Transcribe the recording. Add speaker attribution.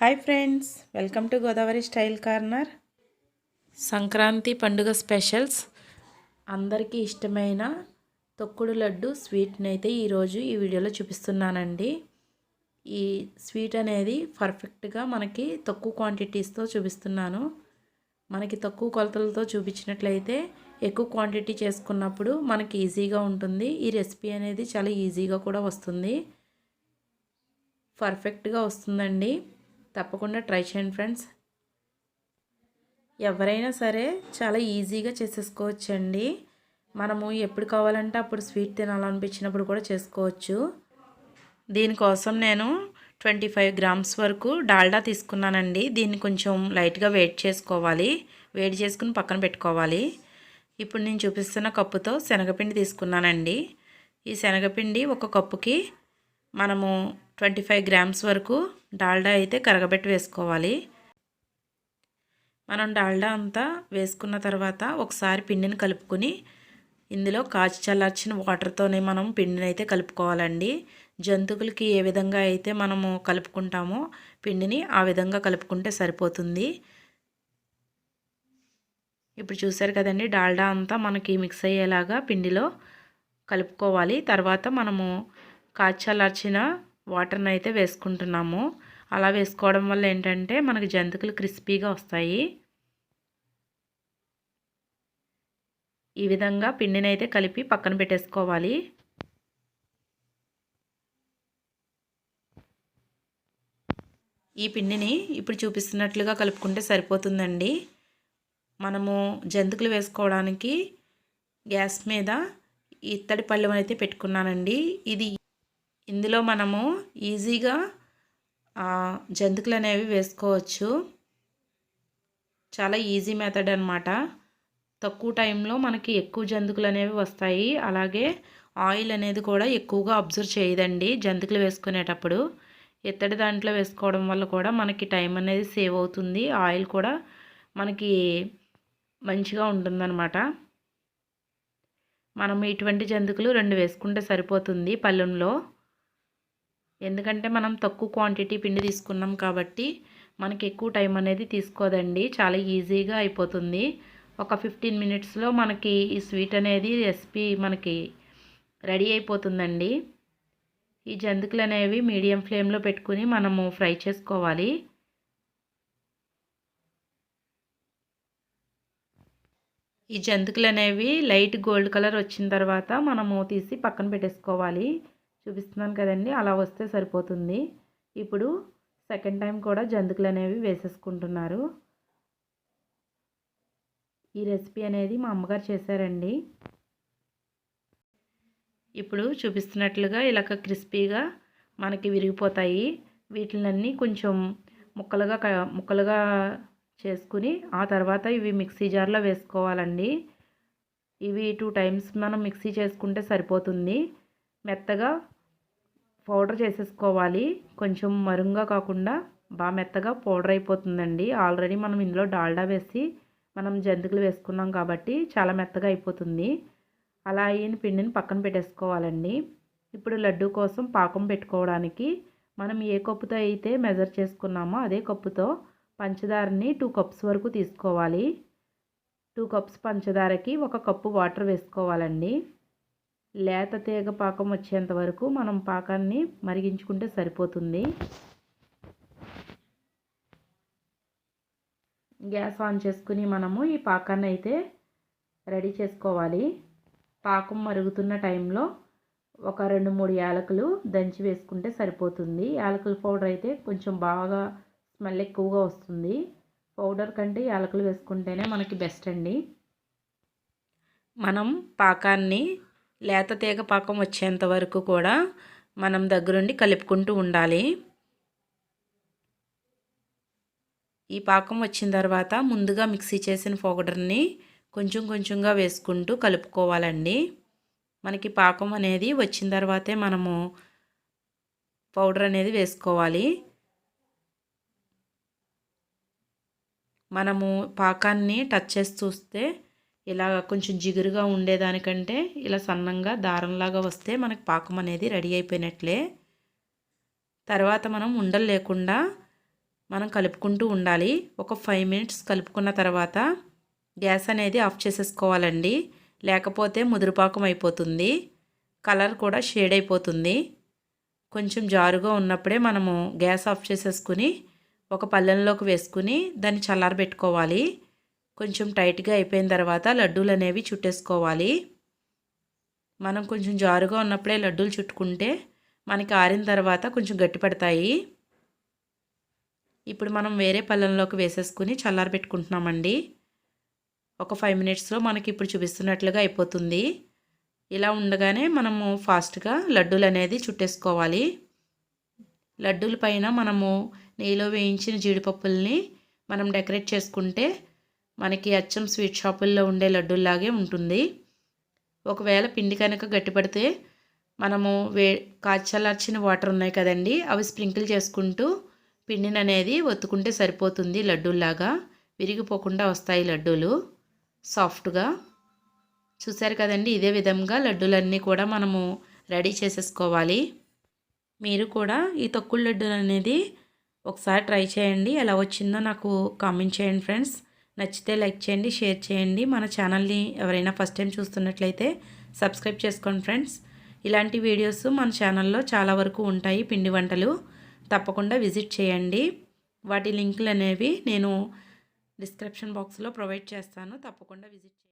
Speaker 1: Hi friends welcome to Godavari style corner. Sankranti పండుగ specials. అందరికీ ఇష్టమైన తొక్కుడు లడ్డు స్వీట్ని అయితే ఈరోజు ఈ వీడియోలో చూపిస్తున్నానండి. ఈ స్వీట్ అనేది పర్ఫెక్ట్గా మనకి తక్కువ క్వాంటిటీస్తో చూపిస్తున్నాను. మనకి తక్కువ కొలతలతో చూపించినట్లయితే ఎక్కువ క్వాంటిటీ చేసుకున్నప్పుడు మనకి ఈజీగా ఉంటుంది. ఈ రెసిపీ అనేది చాలా ఈజీగా కూడా వస్తుంది. పర్ఫెక్ట్గా వస్తుందండి. తప్పకుండా ట్రై చేయండి ఫ్రెండ్స్. ఎవరైనా సరే చాలా ఈజీగా చేసేసుకోవచ్చండి. మనము ఎప్పుడు కావాలంటే అప్పుడు స్వీట్ తినాలనిపించినప్పుడు కూడా చేసుకోవచ్చు. దీనికోసం నేను ట్వంటీ ఫైవ్ గ్రామ్స్ వరకు డాల్డా తీసుకున్నానండి. దీన్ని కొంచెం లైట్గా వేడి చేసుకోవాలి. వేడి చేసుకుని పక్కన పెట్టుకోవాలి. ఇప్పుడు నేను చూపిస్తున్న కప్పుతో శనగపిండి తీసుకున్నానండి. ఈ శనగపిండి ఒక కప్పుకి మనము ట్వంటీ ఫైవ్ గ్రామ్స్ వరకు డాల్డా అయితే కరగబెట్టి వేసుకోవాలి. మనం డాల్డా అంతా వేసుకున్న తర్వాత ఒకసారి పిండిని కలుపుకొని ఇందులో కాచి చల్లార్చిన వాటర్తోనే మనం పిండిని అయితే కలుపుకోవాలండి. జంతువులకి ఏ విధంగా అయితే మనము కలుపుకుంటామో పిండిని ఆ విధంగా కలుపుకుంటే సరిపోతుంది. ఇప్పుడు చూసారు కదండి డాల్డా అంతా మనకి మిక్స్ అయ్యేలాగా పిండిలో కలుపుకోవాలి. తర్వాత మనము కాచల్లార్చిన వాటర్ని అయితే వేసుకుంటున్నాము. అలా వేసుకోవడం వల్ల ఏంటంటే మనకి జంతికలు క్రిస్పీగా వస్తాయి. ఈ విధంగా పిండిని అయితే కలిపి పక్కన పెట్టేసుకోవాలి. ఈ పిండిని ఇప్పుడు చూపిస్తున్నట్లుగా కలుపుకుంటే సరిపోతుందండి. మనము జంతికలు వేసుకోవడానికి గ్యాస్ మీద ఇత్తడి పళ్ళెం అయితే పెట్టుకున్నానండి. ఇది ఇందులో మనము ఈజీగా జంతికలు అనేవి వేసుకోవచ్చు. చాలా ఈజీ మెథడ్ అనమాట తక్కువ టైంలో మనకి ఎక్కువ జంతికలు అనేవి వస్తాయి. అలాగే ఆయిల్ అనేది కూడా ఎక్కువగా అబ్జర్వ్ చేయదండి జంతికలు వేసుకునేటప్పుడు. ఇత్తడి దాంట్లో వేసుకోవడం వల్ల కూడా మనకి టైం అనేది సేవ్ అవుతుంది. ఆయిల్ కూడా మనకి మంచిగా ఉంటుందన్నమాట. మనం ఇటువంటి జంతికలు రెండు వేసుకుంటే సరిపోతుంది పళ్ళెంలో. ఎందుకంటే మనం తక్కువ క్వాంటిటీ పిండి తీసుకున్నాం కాబట్టి మనకి ఎక్కువ టైం అనేది తీసుకోదండి. చాలా ఈజీగా అయిపోతుంది. ఒక ఫిఫ్టీన్ మినిట్స్లో మనకి ఈ స్వీట్ అనేది రెసిపీ మనకి రెడీ అయిపోతుందండి. ఈ జంతికలు అనేవి మీడియం ఫ్లేమ్లో పెట్టుకుని మనము ఫ్రై చేసుకోవాలి. ఈ జంతికలు అనేవి లైట్ గోల్డ్ కలర్ వచ్చిన తర్వాత మనము తీసి పక్కన పెట్టేసుకోవాలి. చూపిస్తున్నాను కదండి. అలా వస్తే సరిపోతుంది. ఇప్పుడు సెకండ్ టైం కూడా జంతుకులు అనేవి వేసేసుకుంటున్నారు. ఈ రెసిపీ అనేది మా అమ్మగారు చేశారండి. ఇప్పుడు చూపిస్తున్నట్లుగా ఇలాగ క్రిస్పీగా మనకి విరిగిపోతాయి. వీటిలన్నీ కొంచెం ముక్కలుగా ముక్కలుగా చేసుకుని ఆ తర్వాత ఇవి మిక్సీ జార్లో వేసుకోవాలండి. ఇవి టూ టైమ్స్ మనం మిక్సీ చేసుకుంటే సరిపోతుంది. మెత్తగా పౌడర్ చేసేసుకోవాలి. కొంచెం మరుంగా కాకుండా బాగా మెత్తగా పౌడర్ అయిపోతుందండి. ఆల్రెడీ మనం ఇందులో డాల్డా వేసి మనం జంతికలు వేసుకున్నాం కాబట్టి చాలా మెత్తగా అయిపోతుంది. అలా అయిన పిండిని పక్కన పెట్టేసుకోవాలండి. ఇప్పుడు లడ్డు కోసం పాకం పెట్టుకోవడానికి మనం ఏ కప్పుతో అయితే మెజర్ చేసుకున్నామో అదే కప్పుతో పంచదారని టూ కప్స్ వరకు తీసుకోవాలి. టూ కప్స్ పంచదారకి ఒక కప్పు వాటర్ వేసుకోవాలండి. లేత తీగ పాకం వచ్చేంత వరకు మనం పాకాన్ని మరిగించుకుంటే సరిపోతుంది. గ్యాస్ ఆన్ చేసుకుని మనము ఈ పాకాన్ని అయితే రెడీ చేసుకోవాలి. పాకం మరుగుతున్న టైంలో ఒక రెండు మూడు యాలకులు దంచి వేసుకుంటే సరిపోతుంది. యాలకుల పౌడర్ అయితే కొంచెం బాగా స్మెల్ ఎక్కువగా వస్తుంది. పౌడర్ కంటే యాలకులు వేసుకుంటేనే మనకి బెస్ట్ అండి. మనం పాకాన్ని లేత తీగ పాకం వచ్చేంత వరకు కూడా మనం దగ్గరుండి కలుపుకుంటూ ఉండాలి. ఈ పాకం వచ్చిన తర్వాత ముందుగా మిక్సీ చేసిన పౌడర్ని కొంచెం కొంచెంగా వేసుకుంటూ కలుపుకోవాలండి. మనకి పాకం అనేది వచ్చిన తర్వాతే మనము పౌడర్ అనేది వేసుకోవాలి. మనము పాకాన్ని టచ్ చేసి చూస్తే ఇలా కొంచెం జిగురుగా ఉండేదానికంటే ఇలా సన్నంగా దారంలాగా వస్తే మనకి పాకం అనేది రెడీ అయిపోయినట్లే. తర్వాత మనం ఉండలు లేకుండా మనం కలుపుకుంటూ ఉండాలి. ఒక ఫైవ్ మినిట్స్ కలుపుకున్న తర్వాత గ్యాస్ అనేది ఆఫ్ చేసేసుకోవాలండి. లేకపోతే ముదురుపాకం అయిపోతుంది. కలర్ కూడా షేడ్ అయిపోతుంది. కొంచెం జారుగా ఉన్నప్పుడే మనము గ్యాస్ ఆఫ్ చేసేసుకుని ఒక పళ్ళెంలోకి వేసుకుని దాన్ని చల్లారబెట్టుకోవాలి. కొంచెం టైట్గా అయిపోయిన తర్వాత లడ్డూలు అనేవి చుట్టేసుకోవాలి. మనం కొంచెం జారుగా ఉన్నప్పుడే లడ్డూలు చుట్టుకుంటే మనకి ఆరిన తర్వాత కొంచెం గట్టి పడతాయి. ఇప్పుడు మనం వేరే పళ్ళంలోకి వేసేసుకుని చల్లారబెట్టుకుంటున్నామండి ఒక ఫైవ్ మినిట్స్లో మనకి ఇప్పుడు చూపిస్తున్నట్లుగా అయిపోతుంది. ఇలా ఉండగానే మనము ఫాస్ట్గా లడ్డూలు అనేది చుట్టేసుకోవాలి. లడ్డూల పైన మనము నెయ్యిలో వేయించిన జీడిపప్పుల్ని మనం డెకరేట్ చేసుకుంటే మనకి అచ్చం స్వీట్ షాపుల్లో ఉండే లడ్డూల్లాగే ఉంటుంది. ఒకవేళ పిండి కనుక గట్టిపడితే మనము వే కాచలార్చిన వాటర్ ఉన్నాయి కదండి అవి స్ప్రింకిల్ చేసుకుంటూ పిండిని అనేది ఒత్తుకుంటే సరిపోతుంది లడ్డూల్లాగా. విరిగిపోకుండా వస్తాయి లడ్డూలు. సాఫ్ట్గా. చూసారు కదండి ఇదే విధంగా లడ్డూలన్నీ కూడా మనము రెడీ చేసేసుకోవాలి. మీరు కూడా ఈ తొక్కుడు లడ్డూలు అనేది ఒకసారి ట్రై చేయండి. ఎలా వచ్చిందో నాకు కామెంట్ చేయండి ఫ్రెండ్స్. నచ్చితే లైక్ చేయండి షేర్ చేయండి. మన ఛానల్ని ఎవరైనా ఫస్ట్ టైం చూస్తున్నట్లయితే సబ్స్క్రైబ్ చేసుకోండి ఫ్రెండ్స్. ఇలాంటి వీడియోస్ మన ఛానల్లో చాలా వరకు ఉంటాయి. పిండి వంటలు తప్పకుండా విజిట్ చేయండి. వాటి లింకులు అనేవి నేను డిస్క్రిప్షన్ బాక్స్లో ప్రొవైడ్ చేస్తాను. తప్పకుండా విజిట్ చేయండి.